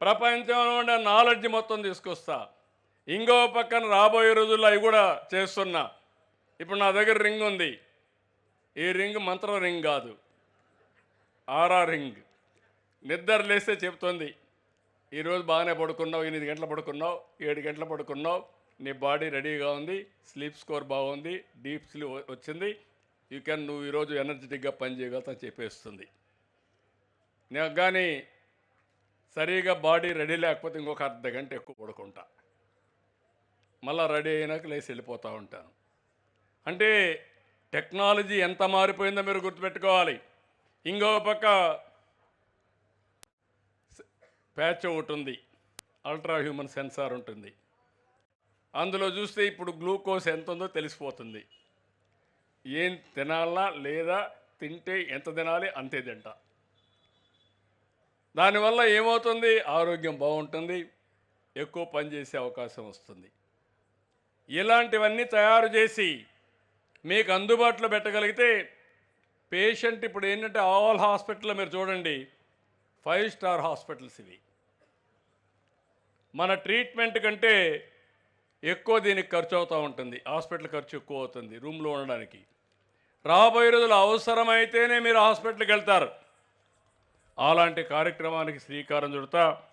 ప్రపంచంలో ఉండే నాలెడ్జ్ మొత్తం తీసుకొస్తా. ఇంకో పక్కన రాబోయే రోజుల్లో అవి కూడా చేస్తున్నా. ఇప్పుడు నా దగ్గర రింగ్ ఉంది. ఈ రింగ్ మంత్ర రింగ్ కాదు. Oura ring. నిద్ర లేస్తే చెప్తుంది. ఈరోజు బాగానే పడుకున్నావు ఎనిమిది గంటలు పడుకున్నావు ఏడు గంటలు పడుకున్నావు. నీ బాడీ రెడీగా ఉంది స్లీప్ స్కోర్ బాగుంది డీప్ స్లీప్ వచ్చింది. యూ కెన్ నువ్వు ఈరోజు ఎనర్జెటిక్గా పనిచేయగలుగుతా చెప్పేస్తుంది. నేను కానీ సరిగా బాడీ రెడీ లేకపోతే ఇంకొక అర్ధ గంట ఎక్కువ పడుకుంటా. మళ్ళీ రెడీ అయినాక లేచి వెళ్ళిపోతూ ఉంటాను. అంటే టెక్నాలజీ ఎంత మారిపోయిందో మీరు గుర్తుపెట్టుకోవాలి. ఇంకో పక్క ప్యాచ్ ఒకటి ఉంది. అల్ట్రా హ్యూమన్ సెన్సార్ ఉంటుంది. అందులో చూస్తే ఇప్పుడు గ్లూకోజ్ ఎంత ఉందో తెలిసిపోతుంది. ఏం తినాలా లేదా తింటే ఎంత తినాలి అంతే తింటా. దానివల్ల ఏమవుతుంది? ఆరోగ్యం బాగుంటుంది. ఎక్కువ పని చేసే అవకాశం వస్తుంది. ఇలాంటివన్నీ తయారు చేసి మీకు అందుబాటులో పెట్టగలిగితే పేషెంట్ ఇప్పుడు ఏంటంటే ఆల్ హాస్పిటల్లో మీరు చూడండి. ఫైవ్ స్టార్ హాస్పిటల్స్ ఇవి. మన ట్రీట్మెంట్ కంటే ఎక్కువ దీనికి ఖర్చు అవుతూ ఉంటుంది. హాస్పిటల్ ఖర్చు ఎక్కువ అవుతుంది రూమ్లో ఉండడానికి. రాబోయే రోజులు అవసరమైతేనే మీరు హాస్పిటల్కి వెళ్తారు. అలాంటి కార్యక్రమానికి శ్రీకారం చుడతా